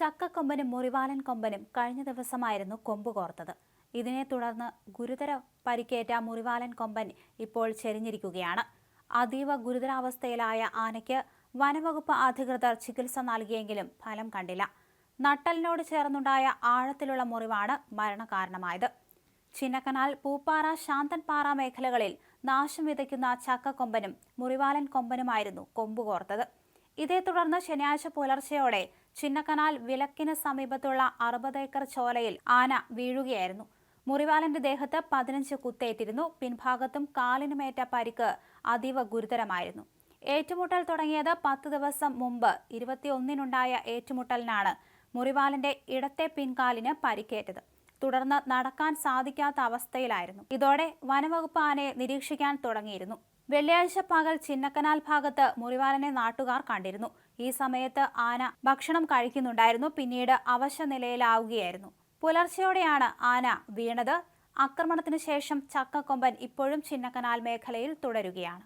ചക്കക്കൊമ്പനും മുറിവാലൻ കൊമ്പനും കഴിഞ്ഞ ദിവസമായിരുന്നു കൊമ്പ് കോർത്തത്. ഇതിനെ തുടർന്ന് ഗുരുതര പരിക്കേറ്റ മുറിവാലൻ കൊമ്പൻ ഇപ്പോൾ ചെരിഞ്ഞിരിക്കുകയാണ്. അതീവ ഗുരുതരാവസ്ഥയിലായ ആനയ്ക്ക് വനവകുപ്പ് അധികൃതർ ചികിത്സ നൽകിയെങ്കിലും ഫലം കണ്ടില്ല. നട്ടലിനോട് ചേർന്നുണ്ടായ ആഴത്തിലുള്ള മുറിവാണ് മരണകാരണമായത്. ചിന്നക്കനാൽ പൂപ്പാറ ശാന്തൻപാറ മേഖലകളിൽ നാശം വിതയ്ക്കുന്ന ചക്കക്കൊമ്പനും മുറിവാലൻ കൊമ്പനുമായിരുന്നു കൊമ്പ് കോർത്തത്. ഇതേ തുടർന്ന് ശനിയാഴ്ച പുലർച്ചെയോടെ ചിന്നക്കനാൽ വിലക്കിന് സമീപത്തുള്ള അറുപത് ഏക്കർ ചോലയിൽ ആന വീഴുകയായിരുന്നു. മുറിവാലന്റെ ദേഹത്ത് പതിനഞ്ച് കുത്തേറ്റിരുന്നു. പിൻഭാഗത്തും കാലിനുമേറ്റ പരിക്ക് അതീവ ഗുരുതരമായിരുന്നു. ഏറ്റുമുട്ടൽ തുടങ്ങിയത് പത്ത് ദിവസം മുമ്പ് ഇരുപത്തിയൊന്നിനുണ്ടായ ഏറ്റുമുട്ടലിനാണ് മുറിവാലന്റെ ഇടത്തെ പിൻകാലിന് പരിക്കേറ്റത്. തുടർന്ന് നടക്കാൻ സാധിക്കാത്ത അവസ്ഥയിലായിരുന്നു. ഇതോടെ വനവകുപ്പ് ആനയെ നിരീക്ഷിക്കാൻ തുടങ്ങിയിരുന്നു. വെള്ളിയാഴ്ച പകൽ ചിന്നക്കനാൽ ഭാഗത്ത് മുറിവാലനെ നാട്ടുകാർ കണ്ടിരുന്നു. ഈ സമയത്ത് ആന ഭക്ഷണം കഴിക്കുന്നുണ്ടായിരുന്നു. പിന്നീട് അവശ നിലയിലാവുകയായിരുന്നു. പുലർച്ചെയോടെയാണ് ആന വീണത്. ആക്രമണത്തിന് ശേഷം ചക്കക്കൊമ്പൻ ഇപ്പോഴും ചിന്നക്കനാൽ മേഖലയിൽ തുടരുകയാണ്.